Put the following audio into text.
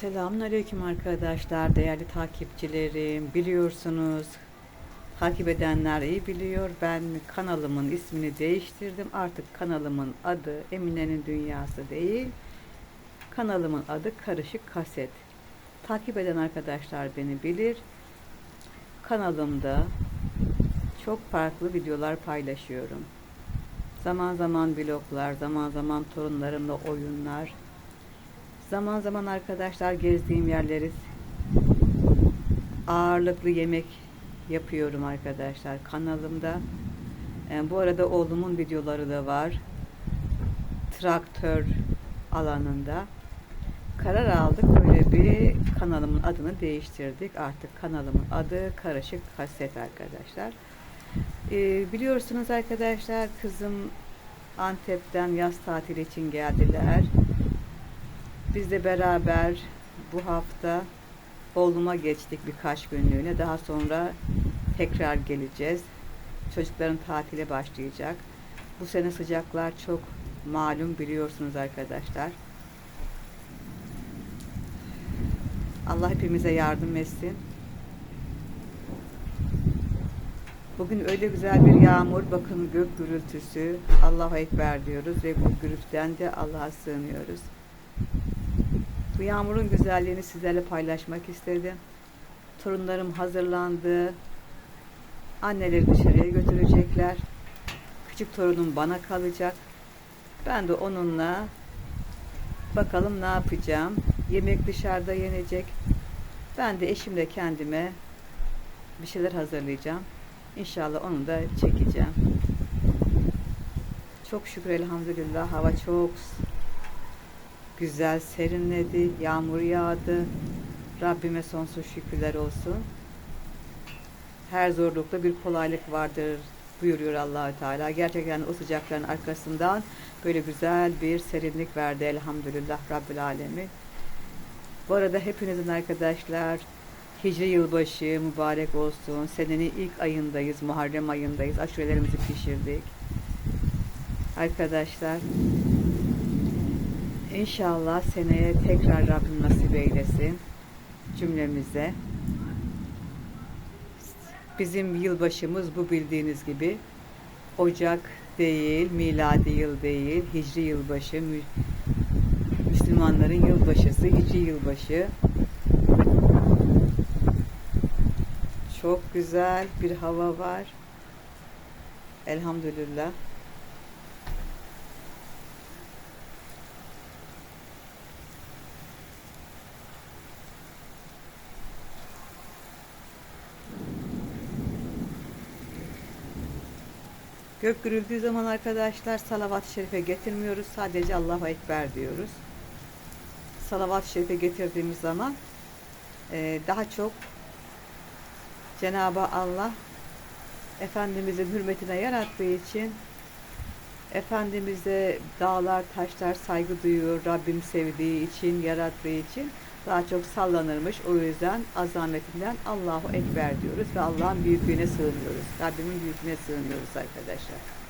Selamünaleyküm arkadaşlar, değerli takipçilerim. Biliyorsunuz, takip edenler iyi biliyor. Ben kanalımın ismini değiştirdim. Artık kanalımın adı Emine'nin Dünyası değil. Kanalımın adı Karışık Kaset. Takip eden arkadaşlar beni bilir. Kanalımda çok farklı videolar paylaşıyorum. Zaman zaman vloglar, zaman zaman torunlarımla oyunlar, Zaman zaman arkadaşlar gezdiğim yerleri ağırlıklı yemek yapıyorum arkadaşlar kanalımda. E, bu arada oğlumun videoları da var. Traktör alanında. Karar aldık böyle bir kanalımın adını değiştirdik. Artık kanalımın adı Karışık Kaset arkadaşlar. E, biliyorsunuz arkadaşlar kızım Antep'ten yaz tatili için geldiler. Biz de beraber bu hafta oğluma geçtik birkaç günlüğüne. Daha sonra tekrar geleceğiz. Çocukların tatile başlayacak. Bu sene sıcaklar çok malum biliyorsunuz arkadaşlar. Allah hepimize yardım etsin. Bugün öyle güzel bir yağmur, bakın gök gürültüsü. Allahu Ekber diyoruz ve bu gürültüden de Allah'a sığınıyoruz. Bu yağmurun güzelliğini sizlerle paylaşmak istedim. Torunlarım hazırlandı. Anneleri dışarıya götürecekler. Küçük torunum bana kalacak. Ben de onunla bakalım ne yapacağım. Yemek dışarıda yenecek. Ben de eşimle kendime bir şeyler hazırlayacağım. İnşallah onu da çekeceğim. Çok şükür elhamdülillah hava çok güzel serinledi, yağmur yağdı. Rabbime sonsuz şükürler olsun. Her zorlukta bir kolaylık vardır buyuruyor Allahü Teala. Gerçekten o sıcakların arkasından böyle güzel bir serinlik verdi elhamdülillah Rabbil Alemin. Bu arada hepinizin arkadaşlar Hicri yılbaşı mübarek olsun. Senenin ilk ayındayız, Muharrem ayındayız. Aşurelerimizi pişirdik. Arkadaşlar İnşallah seneye tekrar Rabbim nasip eylesin cümlemize. Bizim yılbaşımız bu bildiğiniz gibi Ocak değil, miladi yıl değil, Hicri yılbaşı, Müslümanların yılbaşısı, Hicri yılbaşı. Çok güzel bir hava var. Elhamdülillah. Gök gürüldüğü zaman arkadaşlar salavat-ı şerife getirmiyoruz. Sadece Allahu Ekber diyoruz. Salavat-ı şerife getirdiğimiz zaman e, daha çok Cenab-ı Allah Efendimizin hürmetine yarattığı için Efendimiz'e dağlar, taşlar saygı duyuyor. Rabbim sevdiği için, yarattığı için daha çok sallanırmış. O yüzden azametinden Allahu Ekber diyoruz ve Allah'ın büyüklüğüne sığınıyoruz. Rabbimin büyüklüğüne sığınıyoruz arkadaşlar.